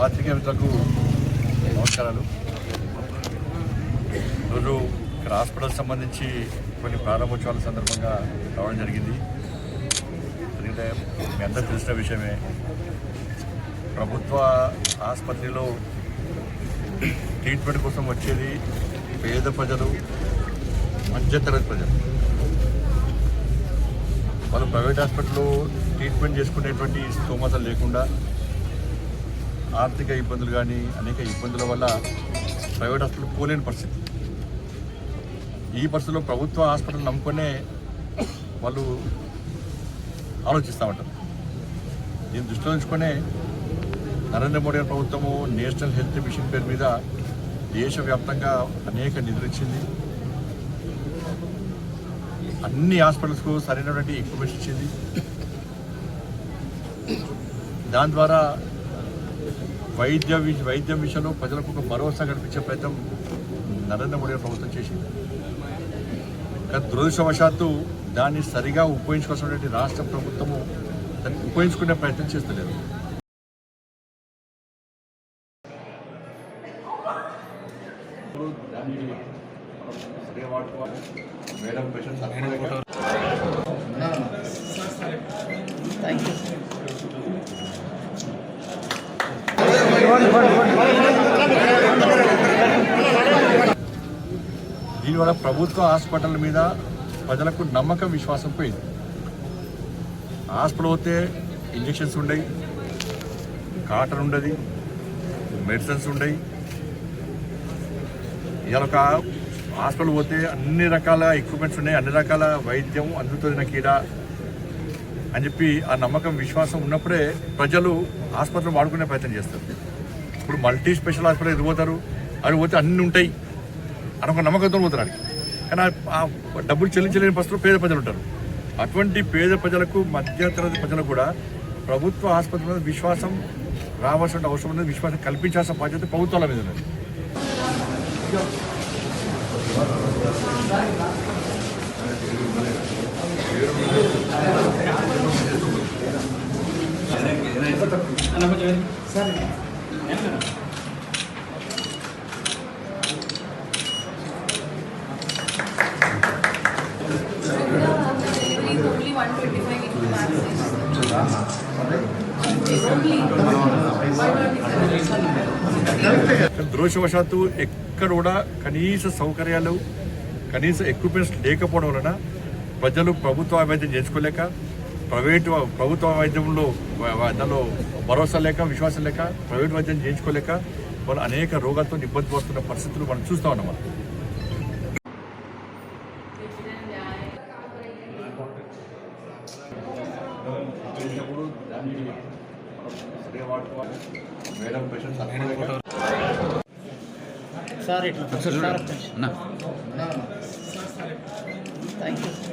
పాత్రికేయ మిత్రులకు నమస్కారాలు. ఈరోజు ఇక్కడ హాస్పిటల్ సంబంధించి కొన్ని ప్రారంభోత్సవాల సందర్భంగా రావడం జరిగింది. ఎందుకంటే మీ అందరూ తెలిసిన విషయమే. ప్రభుత్వ ఆసుపత్రిలో ట్రీట్మెంట్ కోసం వచ్చేది పేద ప్రజలు మధ్యతరగతి ప్రజలు. వాళ్ళు ప్రైవేట్ హాస్పిటల్లో ట్రీట్మెంట్ చేసుకునేటువంటి స్తోమత లేకుండా ఆర్థిక ఇబ్బందులు కానీ అనేక ఇబ్బందుల వల్ల ప్రైవేట్ హాస్పిటల్ పోలేని పరిస్థితి. ఈ పరిస్థితుల్లో ప్రభుత్వ హాస్పిటల్ నమ్ముకునే వాళ్ళు ఆలోచిస్తూ ఉంటారు. దీన్ని దృష్టిలో ఉంచుకునే నరేంద్ర మోడీ ప్రభుత్వము నేషనల్ హెల్త్ మిషన్ పేరు మీద దేశవ్యాప్తంగా అనేక నిధులు ఇచ్చింది. అన్ని హాస్పిటల్స్కు సరైనటువంటి ఎక్విప్మెంట్స్ ఇచ్చింది. దాని ద్వారా వైద్య వి- వైద్యం విషయంలో ప్రజలకు ఒక భరోసా కల్పించే ప్రయత్నం నరేంద్ర మోడీ ప్రభుత్వం చేసింది. కానీ దురదృష్టవశాత్తు దాన్ని సరిగా ఉపయోగించుకోవాల్సినటువంటి రాష్ట్ర ప్రభుత్వము దాన్ని ఉపయోగించుకునే ప్రయత్నం చేస్తలేదు. మేడం పేషెంట్స్ థ్యాంక్ యూ దీనివల్ల ప్రభుత్వ హాస్పిటల్ మీద ప్రజలకు నమ్మకం విశ్వాసం పోయింది. హాస్పిటల్ పోతే ఇంజెక్షన్స్ ఉండయి కాటన్ ఉండదు మెడిసిన్స్ ఉండయి. ఇవాళ ఒక హాస్పిటల్ పోతే అన్ని రకాల ఎక్విప్మెంట్స్ ఉన్నాయి అన్ని రకాల వైద్యం అందుతుంది నాకు ఈడ అని చెప్పి ఆ నమ్మకం విశ్వాసం ఉన్నప్పుడే ప్రజలు ఆసుపత్రులు వాడుకునే ప్రయత్నం చేస్తారు. ఇప్పుడు మల్టీ స్పెషల్ హాస్పిటల్ ఎదురు పోతారు? అవి పోతే అన్ని ఉంటాయి. అని ఒక నమ్మకంతో పోతారు ఆడికి. కానీ ఆ- డబ్బులు చెల్లించలేని పరిస్థితులు పేద ప్రజలు ఉంటారు. అటువంటి పేద ప్రజలకు మధ్యతరగతి ప్రజలకు కూడా ప్రభుత్వ ఆసుపత్రి మీద విశ్వాసం రావాల్సిన అవసరం ఉన్నది విశ్వాసం కల్పించాల్సిన బాధ్యత ప్రభుత్వాల మీద ఉన్నది. సరే దురదృష్టవశాత్తు ఎక్కడ కూడా కనీస సౌకర్యాలు కనీస ఎక్విప్మెంట్స్ లేకపోవడం వలన ప్రజలు ప్రభుత్వ వైద్యం చేసుకోలేక ప్రైవేటు ప్రభుత్వ వైద్యంలో దానిలో భరోసా లేక విశ్వాసం లేక ప్రైవేట్ వైద్యం చేయించుకోలేక వాళ్ళు అనేక రోగాలతో ఇబ్బంది పడుతున్న పరిస్థితులు మనం చూస్తూ ఉన్నాం సార్ ఇట్లా. థ్యాంక్ యూ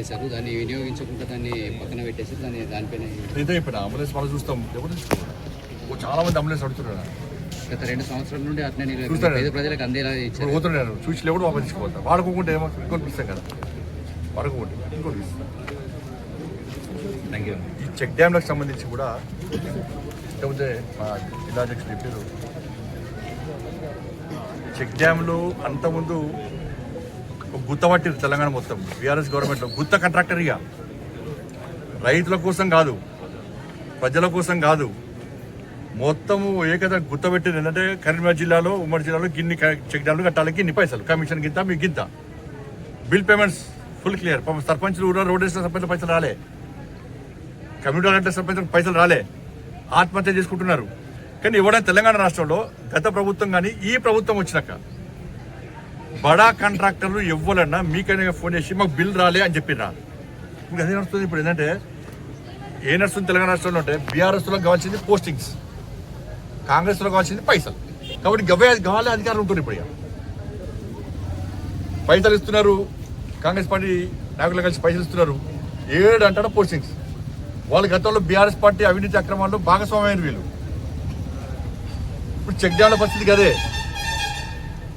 చేశారు దాన్ని వినియోగించకుండా దాన్ని పక్కన పెట్టేసి దాన్ని దానిపైన అయితే ఇప్పుడు అంబులెన్స్ మనం చూస్తాం. ఎవరు చాలా మంది అంబులెన్స్ అడుగుతున్నారు. గత రెండు సంవత్సరాల నుండి చూస్తారా? పేద ప్రజలకు అందేలా ఇచ్చారు. పోతున్నారు. చూసి లేవు వాపస్ తీసుకోవాలి వాడుకోకుంటే ఏమో ఇంకోటి ఇస్తాం కదా. ఇంకోటి థ్యాంక్ యూ ఈ చెక్ డ్యామ్లకు సంబంధించి కూడా ఇంతకుముందే మా జిల్లా అధ్యక్షుడు చెప్పారు. చెక్ డ్యామ్లు అంతకుముందు ఒక తెలంగాణ మొత్తం. బీఆర్ఎస్ గవర్నమెంట్లో గుత్త కాంట్రాక్టర్ ఇక. రైతుల కోసం కాదు ప్రజల కోసం కాదు. మొత్తము ఏకద గుర్తపెట్టింది ఏంటంటే కరీంనగర్ జిల్లాలో ఉమ్మడి జిల్లాలో గిన్ని క- చెక్ డ్యామ్లు కట్టాలి గిన్ని పైసలు. కమిషన్ గింత మీ గింత. Bill payments full clear. పాపం సర్పంచ్లు ఊళ్ళో రోడ్ వేసిన సర్పంచ్ పైసలు రాలే. కమ్యూనిటీ అంటే సర్పంచ్ పైసలు రాలే. ఆత్మహత్య చేసుకుంటున్నారు. కానీ ఎవరైనా తెలంగాణ రాష్ట్రంలో గత ప్రభుత్వం కానీ ఈ ప్రభుత్వం వచ్చినాక బడా కాంట్రాక్టర్లు ఇవ్వాలన్నా మీకైనా ఫోన్ చేసి మాకు బిల్ రాలే అని చెప్పిన ఇప్పుడు అదే నడుస్తుంది ఇప్పుడు ఏంటంటే ఏ నడుస్తుంది తెలంగాణ రాష్ట్రంలో అంటే బీఆర్ఎస్లో కావాల్సింది పోస్టింగ్స్ కాంగ్రెస్లో కావాల్సింది పైసలు. కాబట్టి గవే గవాలే అధికారులు ఉంటుంది ఇప్పుడు పైసలు ఇస్తున్నారు కాంగ్రెస్ పార్టీ నాయకులు కలిసి పైసలు ఇస్తున్నారు. ఏడు అంటాడు పోస్టింగ్స్. వాళ్ళు గతంలో బీఆర్ఎస్ పార్టీ అవినీతి అక్రమాల్లో భాగస్వామ్యమైన వీళ్ళు. ఇప్పుడు చెక్ డ్యామ్ల పరిస్థితి కదే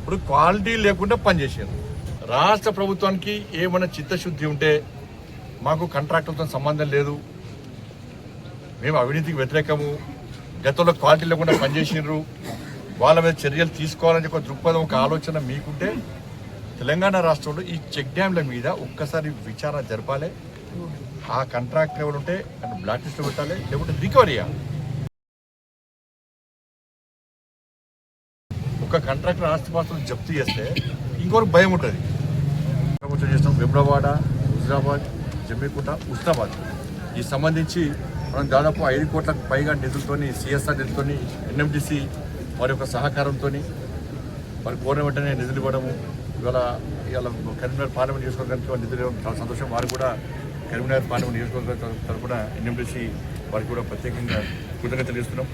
ఇప్పుడు క్వాలిటీ లేకుండా పనిచేసారు రాష్ట్ర ప్రభుత్వానికి ఏమైనా చిత్తశుద్ధి ఉంటే మాకు కాంట్రాక్టులతో సంబంధం లేదు. మేము అవినీతికి వ్యతిరేకము. గతంలో క్వాలిటీ లేకుండా పనిచేసినారు వాళ్ళ మీద చర్యలు తీసుకోవాలని ఒక దృక్పథం ఒక ఆలోచన మీకుంటే తెలంగాణ రాష్ట్రంలో ఈ చెక్ డ్యాంల మీద ఒక్కసారి విచారణ జరపాలి. ఆ కాంట్రాక్ట్ ఎవరు ఉంటే బ్లాక్ లిస్ట్లో పెట్టాలి లేకుంటే రికవరీ చేయాలి. ఒక కాంట్రాక్టర్ ఆస్తిపాస్తులు జప్తు చేస్తే ఇంకొకరు భయం ఉంటుంది. ప్రభుత్వం చేస్తాం విబ్రవాడ హుజరాబాద్ జమ్మికుంట ఉస్నాబాద్ ఈ సంబంధించి మనం దాదాపు ఐదు కోట్లకు పైగా నిధులతోని సిఎస్ఆర్ నిధులతో ఎన్ఎండిసి వారి యొక్క సహకారంతో వారి కోరిన వెంటనే నిధులు ఇవ్వడము ఇవాళ ఇవాళ కరీంనగర్ పార్లమెంట్ నియోజకవర్గానికి నిధులు ఇవ్వడం చాలా సంతోషం. వారు కూడా కరీంనగర్ పార్లమెంట్ నియోజకవర్గం తరఫున ఎన్ఎండిసి వారికి కూడా ప్రత్యేకంగా కృతజ్ఞతలు ఇస్తున్నాం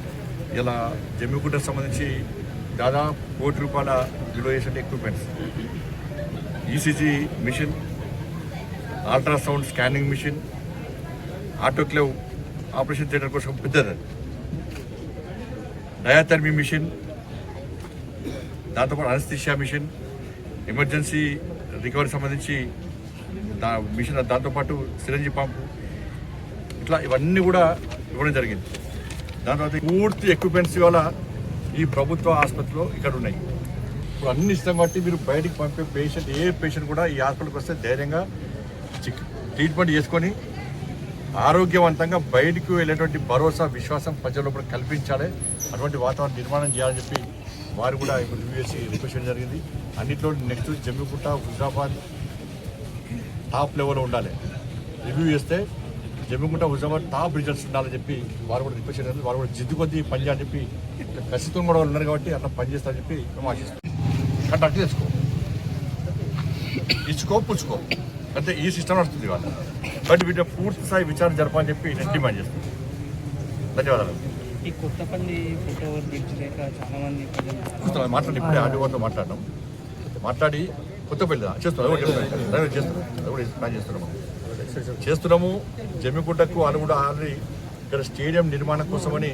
ఇలా జమ్మికుంటకు సంబంధించి దాదాపు కోటి రూపాయల విలువ చేసిన equipments ECG machine ultrasound scanning machine autoclave operation theatre కోసం పెద్దది డయాథర్మీ మిషన్ దాంతోపాటు అనస్థిషియా మిషన్ ఎమర్జెన్సీ రికవరీ సంబంధించి దా మిషన్ దాంతోపాటు సిరంజి పంపు ఇట్లా ఇవన్నీ కూడా ఇవ్వడం జరిగింది. దాని తర్వాత పూర్తి ఎక్విప్మెంట్స్ వల్ల ఈ ప్రభుత్వ ఆసుపత్రిలో ఇక్కడ ఉన్నాయి. ఇప్పుడు అన్ని ఇష్టం కాబట్టి మీరు బయటికి పంపే పేషెంట్ ఏ పేషెంట్ కూడా ఈ హాస్పిటల్కి వస్తే ధైర్యంగా ట్రీట్మెంట్ చేసుకొని ఆరోగ్యవంతంగా బయటికి వెళ్ళేటువంటి భరోసా విశ్వాసం ప్రజల్లో కూడా కల్పించాలి. అటువంటి వాతావరణం నిర్మాణం చేయాలని చెప్పి వారు కూడా ఇప్పుడు రివ్యూ చేసి రిక్వెస్ట్ చేయడం జరిగింది. అన్నింటిలో నెక్స్ట్ జమ్మికుంట హుజరాబాద్ టాప్ లెవెల్లో ఉండాలి. రివ్యూ చేస్తే జమ్మికుంట హుజరాబాద్ టాప్ రిజల్ట్స్ ఉండాలని చెప్పి వారు కూడా రిక్వెస్ట్ జరిగింది. వారు కూడా జిద్దు కొద్దీ పని చేయాలని చెప్పి ఖచ్చితంగా కూడా వాళ్ళు ఉన్నారు కాబట్టి అట్లా పని చేస్తారని చెప్పి మేము ఆశిస్తాం కాంట్రాక్ట్ తెచ్చుకో ఇచ్చుకో పుచ్చుకో. అంటే ఈ సిస్టమ్ నడుస్తుంది వాళ్ళు బట్ వీటి పూర్తి స్థాయి విచారణ జరపాలని చెప్పి నేను డిమాండ్ చేస్తాను ధన్యవాదాలు. ఈ కొత్తపల్లి ఫుట్ఓవర్ బ్రిడ్జ్ లేక చాలా మంది చూస్తున్నాం మాట్లాడి ఇప్పుడే ఆర్డీఓతో మాట్లాడినాం మాట్లాడి కొత్త పెళ్ళి చేస్తున్నాం చేస్తున్నాం కూడా ప్లాన్ చేస్తున్నాము చేస్తున్నాము. జమ్మికుంటకు అని కూడా ఆల్రెడీ ఇక్కడ స్టేడియం నిర్మాణం కోసమని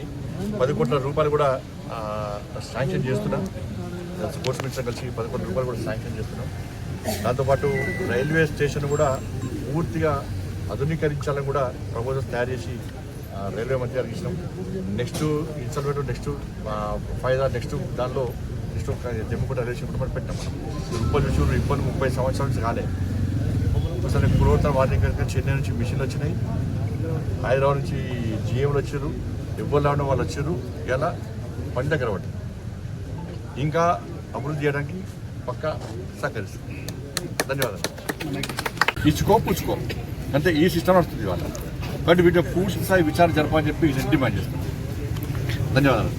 పది కోట్ల రూపాయలు కూడా శాంక్షన్ చేస్తున్నాం. స్పోర్ట్స్ మినిస్టర్ కలిసి పది కోట్ల రూపాయలు కూడా శాంక్షన్ చేస్తున్నాం. దాంతోపాటు రైల్వే స్టేషన్ కూడా పూర్తిగా ఆధునీకరించాలని కూడా ప్రపోజల్స్ తయారు చేసి రైల్వే మంత్రి గారికి ఇచ్చినాం. Next instalment next five next దానిలో నెక్స్ట్ జమ్మికుంట రైల్వే స్టేషన్ కూడా పెట్టాం మనం. ముప్పై నుంచి ఇబ్బంది ముప్పై సంవత్సరాల నుంచి కాలే ఒకసారి పురోత్తర వాటి చెన్నై నుంచి మిషన్లు వచ్చినాయి. హైదరాబాద్ నుంచి జిఎంలు వచ్చారు ఎవరు ఉన్న వాళ్ళు వచ్చారు ఇలా పని దగ్గర పట్టి ఇంకా అభివృద్ధి చేయడానికి పక్క సహకరిస్తుంది ధన్యవాదాలు. ఇచ్చుకో పుచ్చుకో. అంటే ఈ సిస్టమ్ వస్తుంది వాళ్ళ కాబట్టి వీటి పూర్తి స్థాయి విచారణ జరపని చెప్పి డిమాండ్ చేస్తాను ధన్యవాదాలు.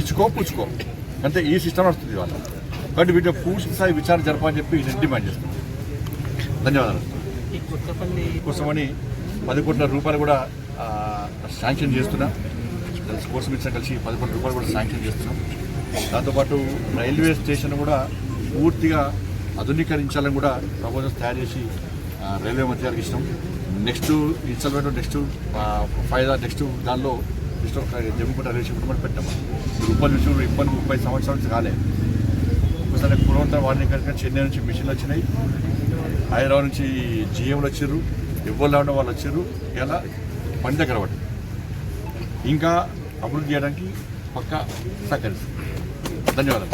ఇచ్చుకో పుచ్చుకో. అంటే ఈ సిస్టమ్ వస్తుంది వాళ్ళ కాబట్టి వీటి పూర్తి స్థాయి విచారణ జరపని చెప్పి నేను డిమాండ్ చేస్తున్నాను ధన్యవాదాలు. కోసమని పది కోట్ల రూపాయలు కూడా శాంక్షన్ చేస్తున్నా. స్పోర్ట్స్ మినిస్టర్ కలిసి పది కోట్ల రూపాయలు కూడా శాంక్షన్ చేస్తున్నాం. దాంతోపాటు రైల్వే స్టేషన్ కూడా పూర్తిగా ఆధునీకరించాలని కూడా ప్రపోజల్స్ తయారు చేసి రైల్వే మంత్రి గారికి ఇచ్చినాం. Next instalment next five next దానిలో నెక్స్ట్ ఒక జమ్మికుంట రైల్వే స్టేషన్ కూడా పెట్టాము? రూపాయలు చూసి ఇబ్బంది ముప్పై సంవత్సరాలు కాలే. ఒకసారి పునవంతరం వాడిని కనుక చెన్నై నుంచి మిషన్లు వచ్చినాయి. హైదరాబాద్ నుంచి జిఎంలు వచ్చారు ఎవరు ఉన్న వాళ్ళు వచ్చారు ఇలా పని దగ్గర పడి ఇంకా అభివృద్ధి చేయడానికి పక్కా సహకరిస్తుంది ధన్యవాదాలు.